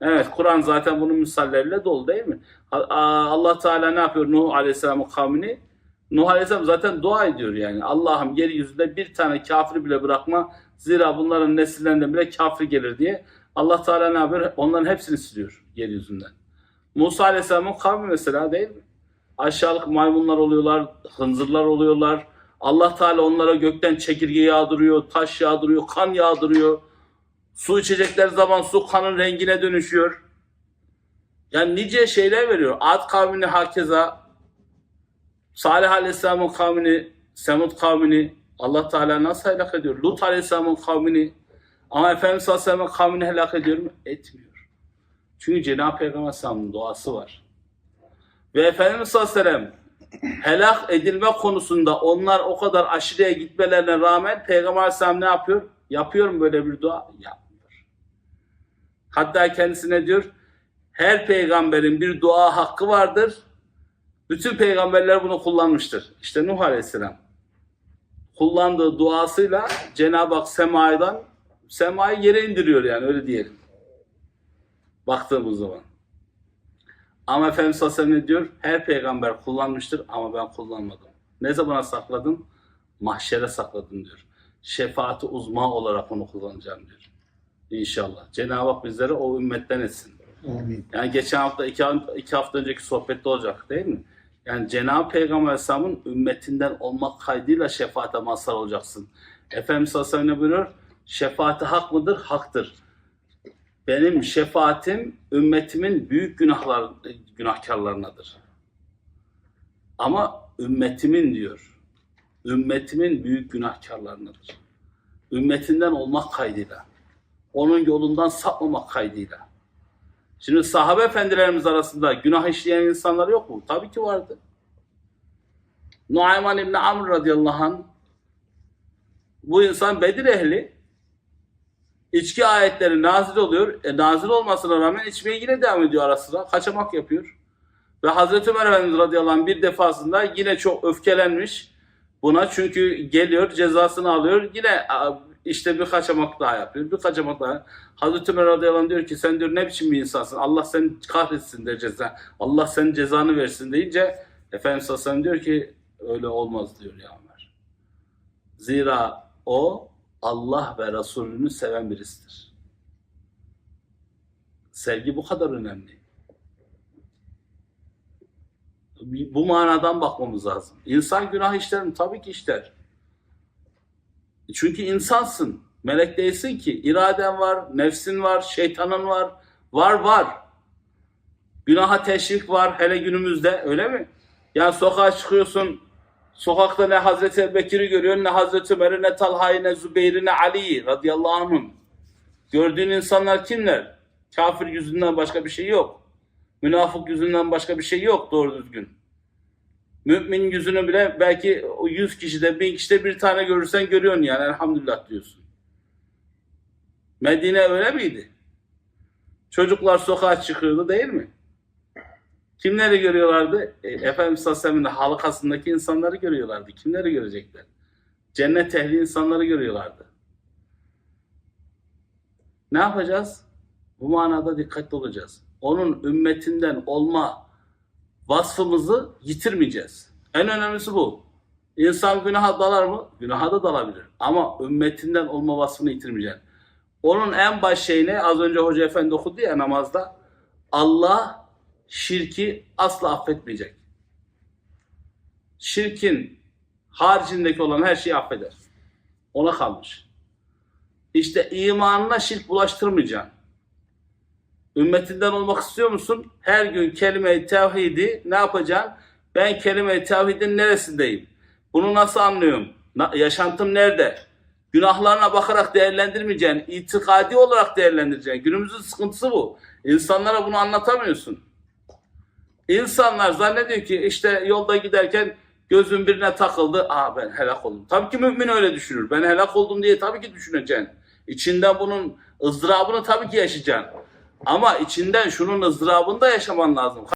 Evet Kur'an zaten bunun misalleriyle dolu değil mi? Allah Teala ne yapıyor Nuh Aleyhisselam'ın kavmini? Nuh Aleyhisselam zaten dua ediyor yani. Allah'ım yeryüzünde bir tane kafir bile bırakma. Zira bunların nesillerinden bile kafir gelir diye. Allah Teala ne yapıyor? Onların hepsini siliyor yeryüzünden. Musa Aleyhisselam'ın kavmi mesela değil mi? Aşağılık maymunlar oluyorlar, hınzırlar oluyorlar. Allah Teala onlara gökten çekirge yağdırıyor, taş yağdırıyor, kan yağdırıyor. Su içecekler zaman su kanın rengine dönüşüyor. Yani nice şeyler veriyor. Ad kavmini hakeza, Salih Aleyhisselam'ın kavmini, Semud kavmini Allah Teala nasıl helak ediyor? Lut Aleyhisselam'ın kavmini ama Efendimiz sallallahu aleyhi ve sellem'in kavmini helak ediyor mu? Etmiyor. Çünkü Cenab-ı Peygamber Aleyhisselam'ın duası var. Ve Efendimiz sallallahu aleyhi ve sellem helak edilme konusunda onlar o kadar aşırıya gitmelerine rağmen Peygamber Aleyhisselam ne yapıyor? Yapıyor mu böyle bir dua? Yapmıyor. Hatta kendisine diyor her peygamberin bir dua hakkı vardır. Bütün peygamberler bunu kullanmıştır. İşte Nuh Aleyhisselam kullandığı duasıyla Cenab-ı Hak semadan semayı yere indiriyor yani öyle diyelim. Baktığımız zaman. Ama Efendimiz sallallahu ne diyor? Her peygamber kullanmıştır ama ben kullanmadım. Ne zamana sakladım? Mahşere sakladım diyor. Şefaati uzma olarak onu kullanacağım diyor. İnşallah. Cenab-ı Hak bizleri o ümmetten etsin. Amin. Yani geçen hafta, iki, iki hafta önceki sohbette olacak değil mi? Yani Cenab-ı Peygamber Aleyhisselam'ın ümmetinden olmak kaydıyla şefaate mazhar olacaksın. Efendimiz sallallahu aleyhi ve sellem ne buyuruyor? Şefaati hak mıdır? Haktır. Benim şefaatim ümmetimin büyük günahlar günahkarlarınadır. Ama ümmetimin diyor. Ümmetimin büyük günahkarlarınadır. Ümmetinden olmak kaydıyla. Onun yolundan sapmamak kaydıyla. Şimdi sahabe efendilerimiz arasında günah işleyen insanlar yok mu? Tabii ki vardı. Nuayman İbni Amr radıyallahu anh bu insan Bedir ehli içki ayetleri nazil oluyor. E, nazil olmasına rağmen içmeye yine devam ediyor ara sıra. Kaçamak yapıyor. Ve Hazreti Ömer Efendimiz radıyallahu anh bir defasında yine çok öfkelenmiş buna. Çünkü geliyor cezasını alıyor. Yine işte bir kaçamak daha yapıyor. Bir kaçamak daha. Hazreti Ömer radıyallahu diyor ki sen diyor ne biçim bir insansın. Allah seni kahretsin der ceza. Allah senin cezanı versin deyince Efendimiz sallallahu diyor ki öyle olmaz diyor ya Ömer. Zira o Allah ve Resulünü seven birisidir. Sevgi bu kadar önemli. Bu manadan bakmamız lazım. İnsan günah işler mi? Tabii ki işler. Çünkü insansın. Melek değilsin ki. İraden var, nefsin var, şeytanın var. Var var. Günaha teşvik var hele günümüzde öyle mi? Yani sokağa çıkıyorsun. Sokakta ne Hazreti Ebubekir'i görüyorsun, ne Hazreti Ömer'i, ne Talha'yı, ne Zübeyir'i, ne Ali'yi radıyallahu anhum. Gördüğün insanlar kimler? Kafir yüzünden başka bir şey yok. Münafık yüzünden başka bir şey yok doğru düzgün. Mümin yüzünü bile belki o 100 kişide, 1000 kişide bir tane görürsen görüyorsun yani elhamdülillah diyorsun. Medine öyle miydi? Çocuklar sokağa çıkıyordu değil mi? Kimleri görüyorlardı? E, Efendimiz sallallahu aleyhi ve sellem'in halkasındaki insanları görüyorlardı. Kimleri görecekler? Cennet ehli insanları görüyorlardı. Ne yapacağız? Bu manada dikkatli olacağız. Onun ümmetinden olma vasfımızı yitirmeyeceğiz. En önemlisi bu. İnsan günaha dalar mı? Günaha da dalabilir. Ama ümmetinden olma vasfını yitirmeyeceksin. Onun en baş şeyi ne? Az önce Hoca Efendi okudu ya namazda. Allah şirki asla affetmeyecek. Şirkin haricindeki olan her şeyi affeder. Ona kalmış. İşte imanına şirk bulaştırmayacaksın. Ümmetinden olmak istiyor musun? Her gün kelime-i tevhidi ne yapacaksın? Ben kelime-i tevhidin neresindeyim? Bunu nasıl anlıyorum? Na- yaşantım nerede? Günahlarına bakarak değerlendirmeyeceksin. İtikadi olarak değerlendireceksin. Günümüzün sıkıntısı bu. İnsanlara bunu anlatamıyorsun. İnsanlar zannediyor ki işte yolda giderken gözün birine takıldı. Aa ben helak oldum. Tabii ki mümin öyle düşünür. Ben helak oldum diye tabii ki düşüneceksin. İçinden bunun ızdırabını tabii ki yaşayacaksın. Ama içinden şunun ızdırabını da yaşaman lazım.